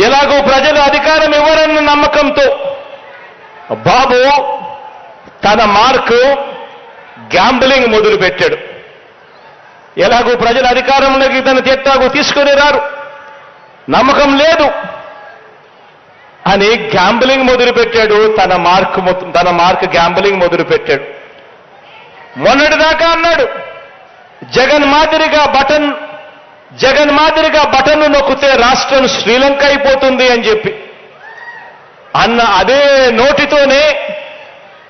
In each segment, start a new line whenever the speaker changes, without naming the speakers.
ఎలాగో ప్రజలు అధికారం ఇవ్వరన్న నమ్మకంతో బాబు తన మార్కు గ్యాంబ్లింగ్ మొదలు పెట్టాడు ఎలాగో ప్రజల అధికారంలోకి తన ఎట్టాగో తీసుకుని రారు. నమ్మకం లేదు అని గ్యాంబ్లింగ్ మొదలుపెట్టాడు. తన మార్క్ తన మార్క్ గ్యాంబ్లింగ్ మొదలుపెట్టాడు. మొన్నటిదాకా అన్నాడు జగన్ మాదిరిగా బటన్ జగన్ మాదిరిగా బటన్ నొక్కితే రాష్ట్రం శ్రీలంక అయిపోతుంది అని చెప్పి. అన్న అదే నోటితోనే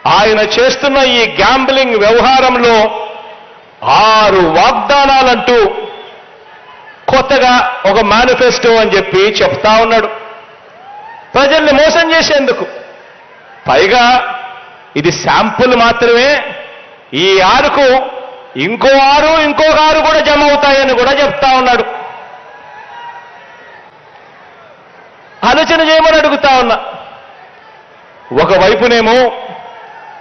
ఆయన చేస్తున్న ఈ గ్యాంబ్లింగ్ వ్యవహారంలో ఆరు వాగ్దానాలంటూ కొత్తగా ఒక మేనిఫెస్టో అని చెప్పి చెప్తా ఉన్నాడు. ప్రజల్ని మోసం చేసేందుకు. పైగా ఇది శాంపుల్ మాత్రమే. ఈ ఆరుకు ఇంకో ఆరు ఇంకో ఆరు కూడా జమ అవుతాయని కూడా చెప్తా ఉన్నాడు. ఆలోచన చేయమని అడుగుతా ఉన్నా. ఒకవైపునేమో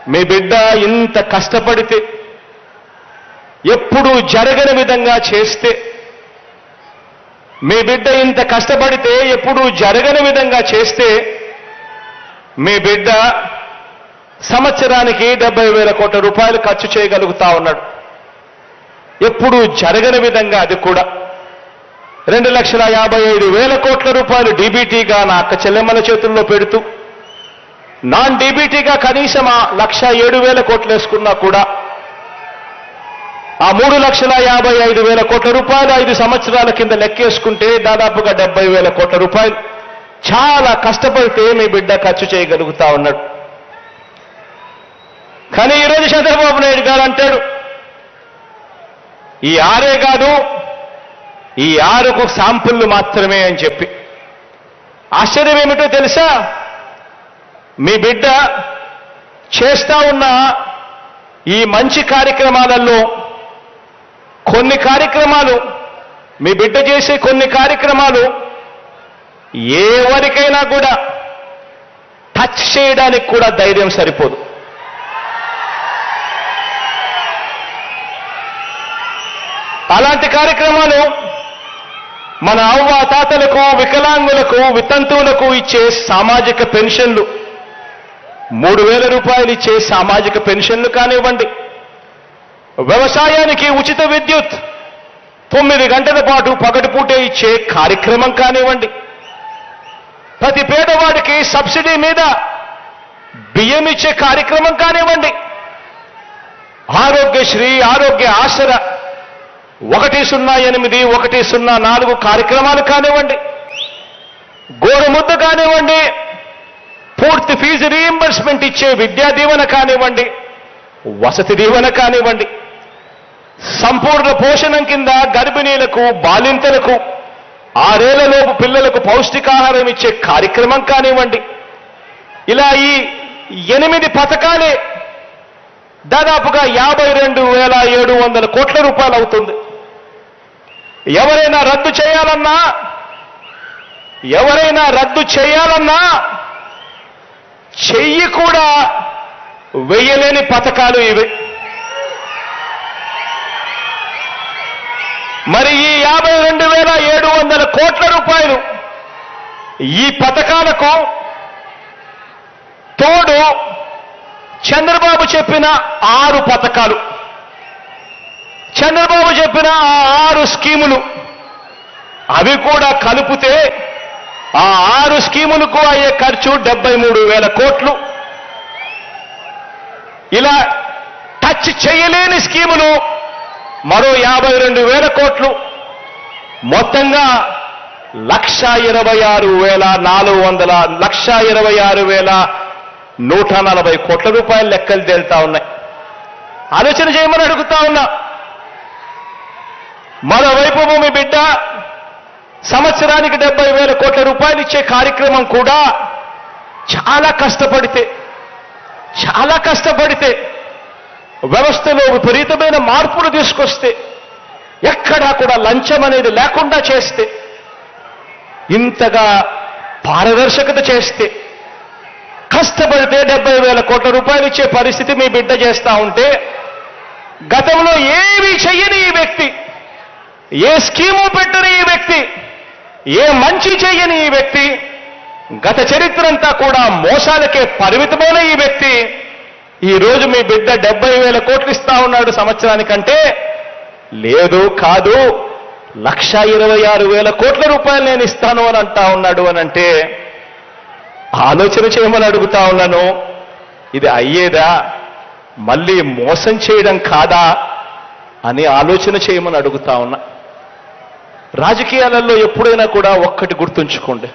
మీ బిడ్డ ఇంత కష్టపడితే ఎప్పుడూ జరగని విధంగా చేస్తే మీ బిడ్డ ఇంత కష్టపడితే ఎప్పుడూ జరగని విధంగా చేస్తే మీ బిడ్డ సంవత్సరానికి డెబ్బై వేల కోట్ల రూపాయలు ఖర్చు చేయగలుగుతా ఉన్నాడు. ఎప్పుడూ జరగని విధంగా అది కూడా. రెండు లక్షల యాభై ఐదు వేల కోట్ల రూపాయలు డీబీటీగా నా అక్క చెల్లెమ్మల చేతుల్లో పెడుతూ నాన్ డీబీటీగా కనీసం ఆ లక్ష ఏడు వేల కోట్లు వేసుకున్నా కూడా ఆ మూడు లక్షల యాభై ఐదు వేల కోట్ల రూపాయలు ఐదు సంవత్సరాల కింద లెక్కేసుకుంటే దాదాపుగా డెబ్బై వేల కోట్ల రూపాయలు. చాలా కష్టపడితే మీ బిడ్డ ఖర్చు చేయగలుగుతా ఉన్నాడు. కానీ ఈరోజు చంద్రబాబు నాయుడు గారు అంటాడు ఈ ఆరే కాదు ఈ ఆరుకు శాంపుళ్ళు మాత్రమే అని చెప్పి. ఆశ్చర్యం ఏమిటో తెలుసా? మీ బిడ్డ చేస్తా ఉన్న ఈ మంచి కార్యక్రమాలలో కొన్ని కార్యక్రమాలు మీ బిడ్డ చేసే కొన్ని కార్యక్రమాలు ఎవరికైనా కూడా టచ్ చేయడానికి కూడా ధైర్యం సరిపోదు. అలాంటి కార్యక్రమాలు మన అవ్వ తాతలకు వికలాంగులకు వితంతువులకు ఇచ్చే సామాజిక పెన్షన్లు. మూడు వేల రూపాయలు ఇచ్చే సామాజిక పెన్షన్లు కానివ్వండి. వ్యవసాయానికి ఉచిత విద్యుత్. తొమ్మిది గంటల పాటు పగటిపూటే ఇచ్చే కార్యక్రమం కానివ్వండి. ప్రతి పేదవాడికి సబ్సిడీ మీద బియ్యం ఇచ్చే కార్యక్రమం కానివ్వండి. ఆరోగ్యశ్రీ ఆరోగ్య ఆసరా ఒకటి సున్నా ఎనిమిది ఒకటి సున్నా నాలుగు కార్యక్రమాలు కానివ్వండి. గోరుముద్ద కానివ్వండి. పూర్తి ఫీజు రీఎంబర్స్మెంట్ ఇచ్చే విద్యా దీవెన కానివ్వండి. వసతి దీవెన కానివ్వండి. సంపూర్ణ పోషణం కింద గర్భిణీలకు బాలింతలకు ఆరేళ్ళలోపు పిల్లలకు పౌష్టికాహారం ఇచ్చే కార్యక్రమం కానివ్వండి. ఇలా ఈ ఎనిమిది పథకాలే దాదాపుగా యాభై రెండు వేల ఏడు వందల కోట్ల రూపాయలు అవుతుంది. ఎవరైనా రద్దు చేయాలన్నా ఎవరైనా రద్దు చేయాలన్నా చెయ్యి కూడా వెయ్యలేని పథకాలు ఇవి. మరి ఈ యాభై రెండు వేల ఏడు వందల కోట్ల రూపాయలు ఈ పథకాలకు తోడు చంద్రబాబు చెప్పిన ఆరు పథకాలు. చంద్రబాబు చెప్పిన ఆరు స్కీములు అవి కూడా కలిపితే ఆ ఆరు స్కీములకు అయ్యే ఖర్చు డెబ్బై మూడు వేల కోట్లు. ఇలా టచ్ చేయలేని స్కీములు మరో యాభై రెండు వేల కోట్లు. మొత్తంగా లక్ష ఇరవై ఆరు వేల నాలుగు వందల లక్ష ఇరవై ఆరు వేల నూట నలభై కోట్ల రూపాయల లెక్కలు తేలుతా ఉన్నాయి. ఆలోచన చేయమని అడుగుతా ఉన్నా. మరోవైపు మీ బిడ్డ సంవత్సరానికి డెబ్బై వేల కోట్ల రూపాయలు ఇచ్చే కార్యక్రమం కూడా చాలా కష్టపడితే చాలా కష్టపడితే వ్యవస్థలో విపరీతమైన మార్పులు తీసుకొస్తే ఎక్కడా కూడా లంచం అనేది లేకుండా చేస్తే ఇంతగా పారదర్శకత చేస్తే కష్టపడితే డెబ్బై వేల కోట్ల రూపాయలు ఇచ్చే పరిస్థితి మీ బిడ్డ చేస్తా ఉంటే గతంలో ఏమీ చెయ్యని ఈ వ్యక్తి ఏ స్కీము పెట్టని ఈ వ్యక్తి ఏ మంచి చేయని ఈ వ్యక్తి గత చరిత్ర అంతా కూడా మోసాలకే పరిమితమైన ఈ వ్యక్తి ఈ రోజు మీ బిడ్డ డెబ్బై వేల కోట్లు ఇస్తా ఉన్నాడు సంవత్సరానికంటే లేదు కాదు లక్ష ఇరవై ఆరు వేల కోట్ల రూపాయలు నేను ఇస్తాను అని అంటా ఉన్నాడు అని అంటే ఆలోచన చేయమని అడుగుతా ఉన్నాను ఇది అయ్యేదా మళ్ళీ మోసం చేయడం కాదా అని ఆలోచన చేయమని అడుగుతా ఉన్నా. రాజకీయాలలో ఎప్పుడైనా కూడా ఒక్కటి గుర్తుంచుకోండి.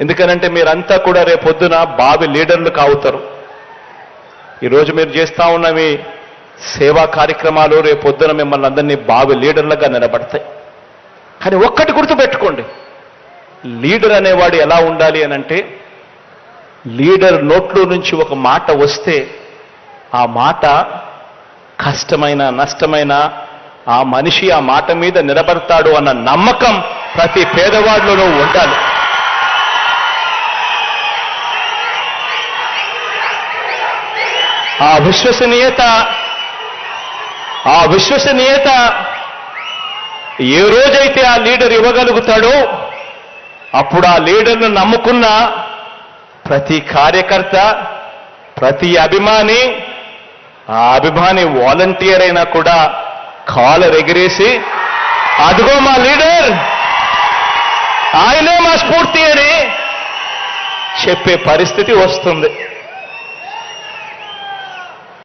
ఎందుకనంటే మీరంతా కూడా రేపొద్దున బావి లీడర్లు కావుతారు. ఈరోజు మీరు చేస్తూ ఉన్న మీ సేవా కార్యక్రమాలు రేపొద్దున మిమ్మల్ని అందరినీ బావి లీడర్లుగా నిలబడతాయి. కానీ ఒక్కటి గుర్తుపెట్టుకోండి. లీడర్ అనేవాడు ఎలా ఉండాలి అని అంటే లీడర్ నోట్లో నుంచి ఒక మాట వస్తే ఆ మాట కష్టమైన నష్టమైన ఆ మనిషి ఆ మాట మీద నిలబడతాడు అన్న నమ్మకం ప్రతి పేదవాడిలోనూ ఉండాలి. ఆ విశ్వసనీయత ఆ విశ్వసనీయత ఏ రోజైతే ఆ లీడర్ ఇవ్వగలుగుతాడో అప్పుడు ఆ లీడర్ను నమ్ముకున్న ప్రతి కార్యకర్త ప్రతి అభిమాని ఆ అభిమాని వాలంటీర్ అయినా కూడా కాలర్ ఎగిరేసి అదిగో మా లీడర్ ఆయనే మా స్ఫూర్తి అని చెప్పే పరిస్థితి వస్తుంది.